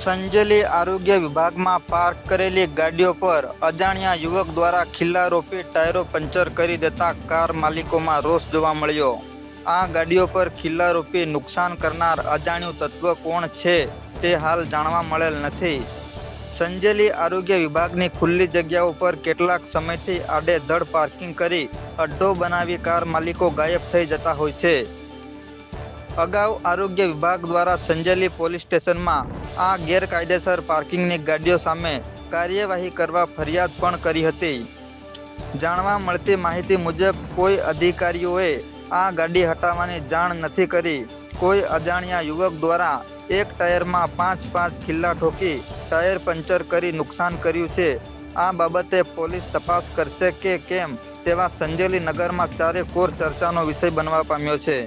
સંજેલી આરોગ્ય વિભાગમાં પાર્ક કરેલી ગાડીઓ પર અજાણ્યા યુવક દ્વારા ખિલ્લા રોપી ટાયરો પંચર કરી દેતા કાર માલિકોમાં રોષ જોવા મળ્યો. આ ગાડીઓ પર ખિલ્લા રોપી નુકસાન કરનાર અજાણ્યું તત્વ કોણ છે તે હાલ જાણવા મળેલ નથી. સંજેલી આરોગ્ય વિભાગની ખુલ્લી જગ્યાઓ પર કેટલાક સમયથી આડેધડ પાર્કિંગ કરી અડ્ડો બનાવી કાર માલિકો ગાયબ થઈ જતા હોય છે. અગાઉ આરોગ્ય વિભાગ દ્વારા સંજેલી પોલીસ સ્ટેશનમાં આ ગેરકાયદેસર પાર્કિંગની ગાડીઓ સામે કાર્યવાહી કરવા ફરિયાદ પણ કરી હતી. જાણવા મળતી માહિતી મુજબ, કોઈ અધિકારીઓએ આ ગાડી હટાવવાની જાણ નથી કરી. કોઈ અજાણ્યા યુવક દ્વારા એક ટાયરમાં પાંચ પાંચ ખિલ્લા ઠોકી ટાયર પંચર કરી નુકસાન કર્યું છે. આ બાબતે પોલીસ તપાસ કરશે કે કેમ તેવા સંજેલી નગરમાં ચારે કોર ચર્ચાનો વિષય બનવા પામ્યો છે.